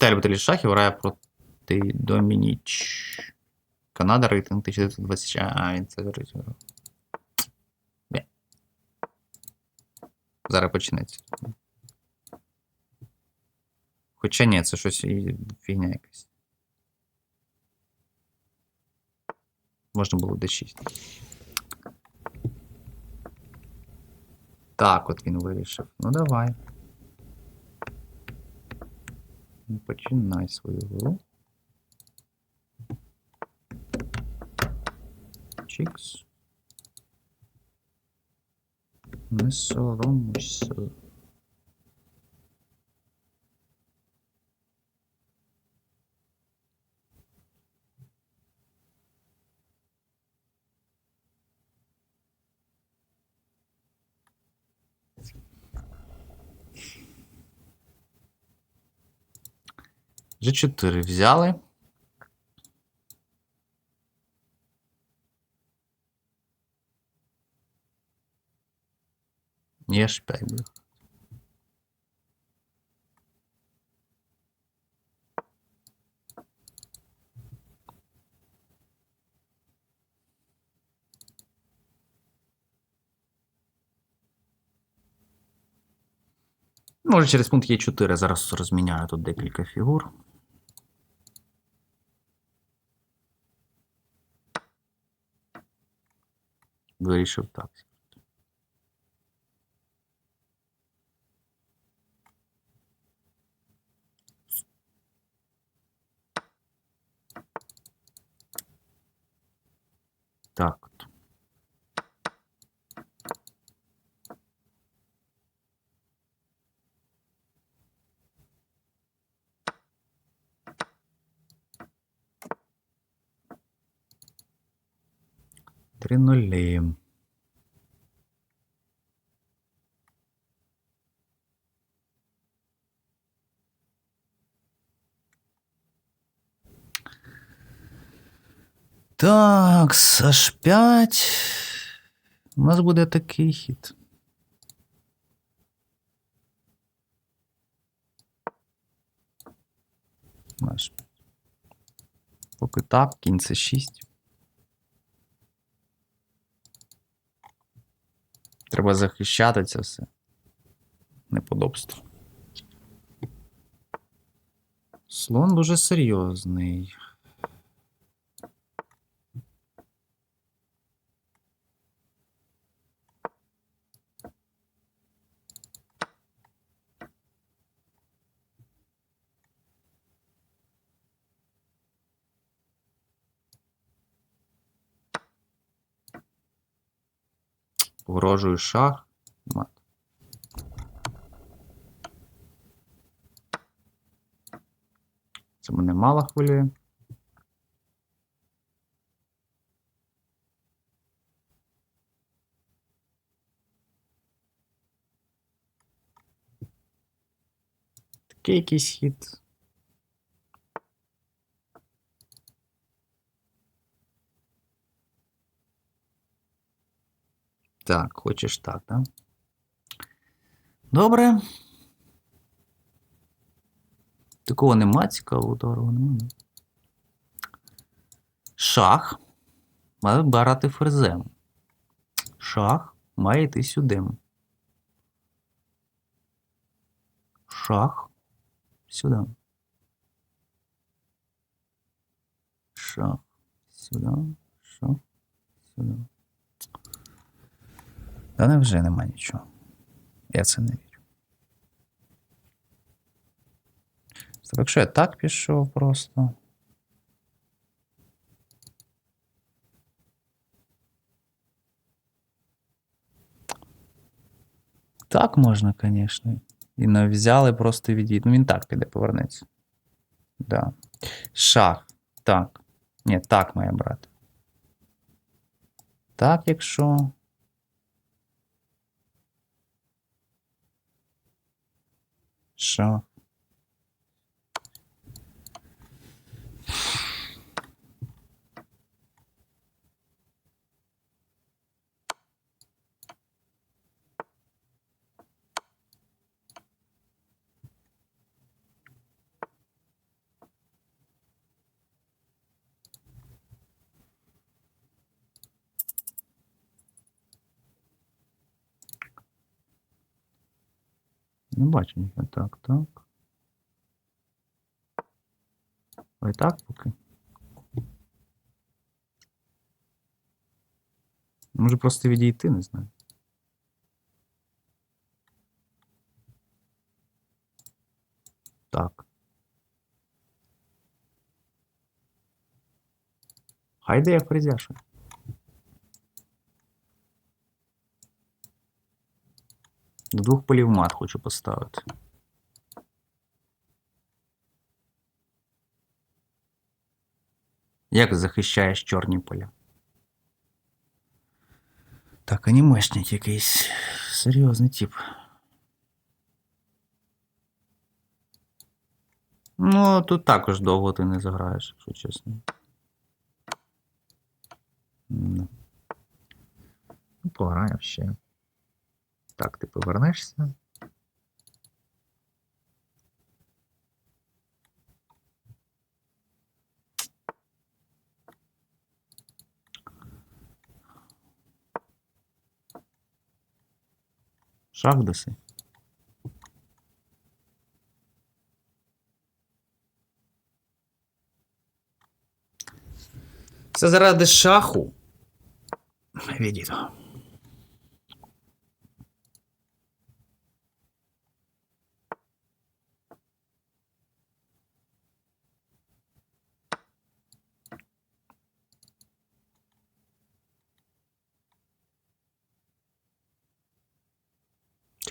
Віталій Баталій Шахів грає проти Домініч. Канада рейтинг 1920. А, він це рейтинг. Бе. Зараз почнеться. Хоча ні, це щось і фігня якась. Можна було D6. Так, от він вирішив. Ну давай. Починай свою гру. Чікс. Не соромуйся. G4 взяли. Є ж 5 буде. Може через пункт Е4 зараз розміняю тут декілька фігур. Вирішив так. Так. Три нулі. Так, аж 5. У нас буде такий хід. Аж. Поки так, кінь це 6. Треба захищати це все. Неподобство. Слон дуже серйозний. Погрожую шах. Це мене мало хвилює. Такий якийсь хід. Так, хочеш так, да? Добре. Такого нема цікавого дорого нема. Шах має брати ферзем. Шах має йти сюди. Шах сюди. Шах сюди. Шах сюди. Та невже нема нічого. Я це не вірю. Стоп, Якщо я так пішов просто. Так можна, звісно. І на взяли просто відійти. Ну він так піде, повернеться. Да. Шах. Так. Ні, так має брати. Так, якщо. Шах. Не бачу ніхто. Так, так. Ой, так поки. Може просто відійти, не знаю. Так. Хай де я фрезяшу. До двох полів мат хочу поставити. Як захищаєш чорні поля? Так, анімешник якийсь. Серйозний тип. Ну, тут також довго ти не заграєш, якщо чесно. М, Ну, пограємо ще. Так, ти повернешся. Шах даси. Це заради шаху. Відійду.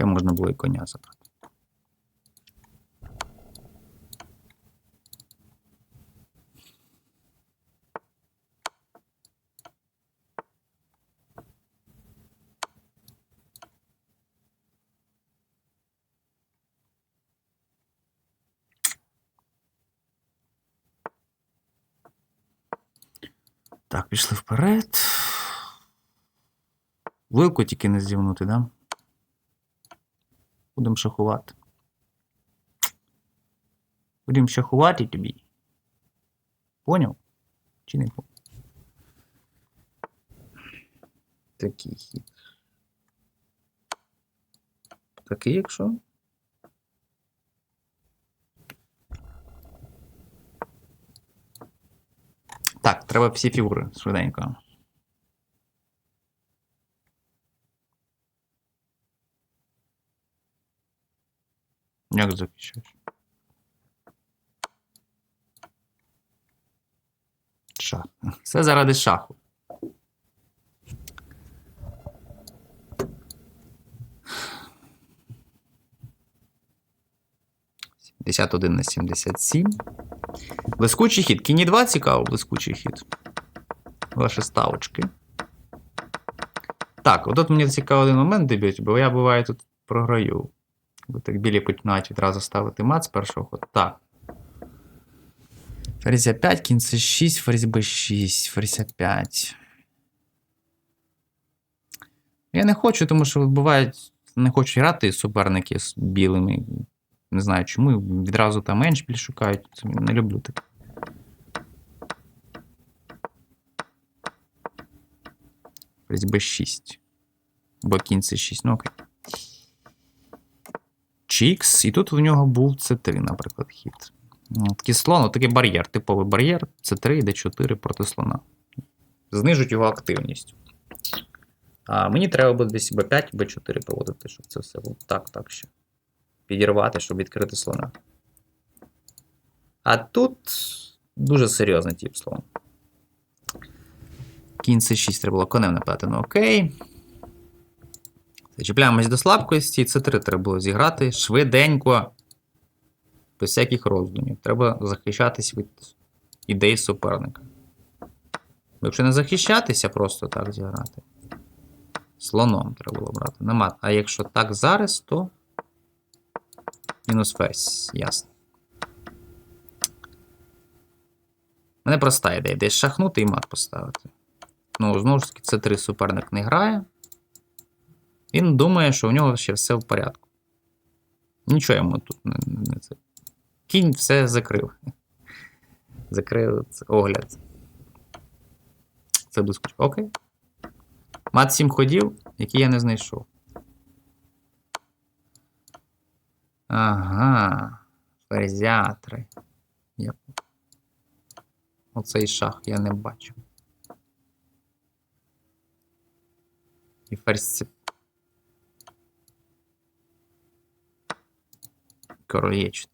Це можна було і коня забрати. Так, пішли вперед. Вилку тільки не зівнути, да? Будемо шахувати. Будемо шахувати тобі. Поняв? Чи не поняв? Такий хід. Такий, якщо. Так, треба всі фігури швиденько. Як захищаєш? Шах. Все заради шаху. Сімдесят один на 77. Блискучий хід. Кіні 2 цікаво, блискучий хід. Ваші ставочки. Так, отут мені цікавий момент дебют, бо я буває тут програю. Так білі починають відразу ставити мат з першого ходу. Так. Ферзь 5, кінь c 6, ферзь b6, ферзь 5. Я не хочу, тому що бувають, не хочу грати суперники з білими. Не знаю чому. Відразу там менш біль шукають. Це не люблю так. Ферзь b6. Бо кінь c 6. Ну окей. Чікс, і тут в нього був C3, наприклад, хід. Ну, Такий слон, от такий бар'єр, типовий бар'єр, C3 і D4 проти слона. Знижуть його активність. А мені треба буде десь B5, B4 проводити, щоб це все було так, так ще. Підірвати, щоб відкрити слона. А тут дуже серйозний тип слон. Кінь C6 треба було конем нападати, ну окей. Чіпляємось до слабкості, це 3 треба було зіграти швиденько, без всяких роздумів. Треба захищатись від ідей суперника. Якщо не захищатися, просто так зіграти. Слоном треба було брати. Нема. А якщо так зараз, то мінус фейс, ясно. Мене проста ідея. Десь шахнути і мат поставити. Ну, знову ж таки, це 3 суперник не грає. Він думає, що у нього ще все в порядку. Нічого йому тут не, не, це. Кінь все закрив. Закрив огляд. Це блискуче. Окей. Мат 7 ходів, які я не знайшов. Ага. 3. Я... Оцей шах я не бачу. І ферзь. 4.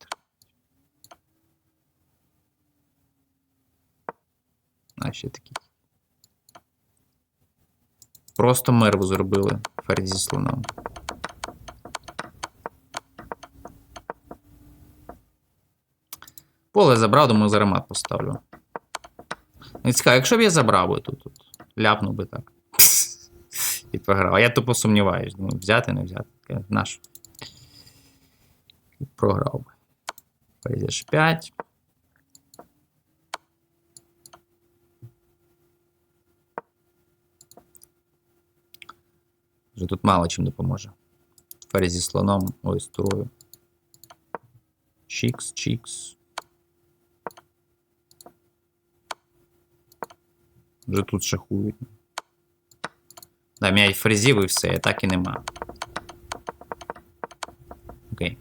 А ще. Просто мерву зробили ферзь зі слоном. Поле забрав, думаю, зараз мат поставлю. Не цікаво, якщо б я забрав би тут, тут ляпнув би так. І програв. А я тупо сумніваюсь. Думаю, взяти, не взяти. Наш. І програв би. Ферзь 5. Вже тут мало чим допоможе. Ферзь зі слоном, ой, з турою. Чікс, чікс. Вже тут шахують. Да, м'яч фрезів і все, так і нема. Окей.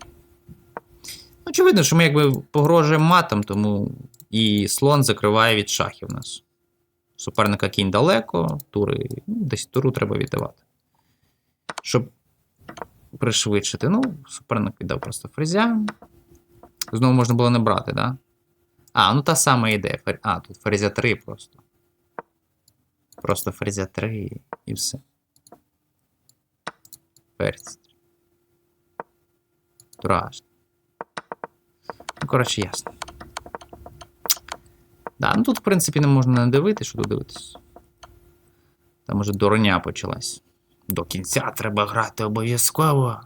Очевидно, що ми якби погрожуємо матом, тому і слон закриває від шахів нас. Суперника кінь далеко, тури. Ну, десь туру треба віддавати. Щоб пришвидшити. Ну, суперник віддав просто фрезя. Знову можна було не брати, так? Да? А, ну та сама ідея. А, тут ферзя 3 просто. Просто ферзя 3 і все. Ферзь. Страшно. Коротше, ясно. Да, ну тут, в принципі, не можна не дивити, що тут дивитись. Там уже дороня почалась. До кінця треба грати обов'язково.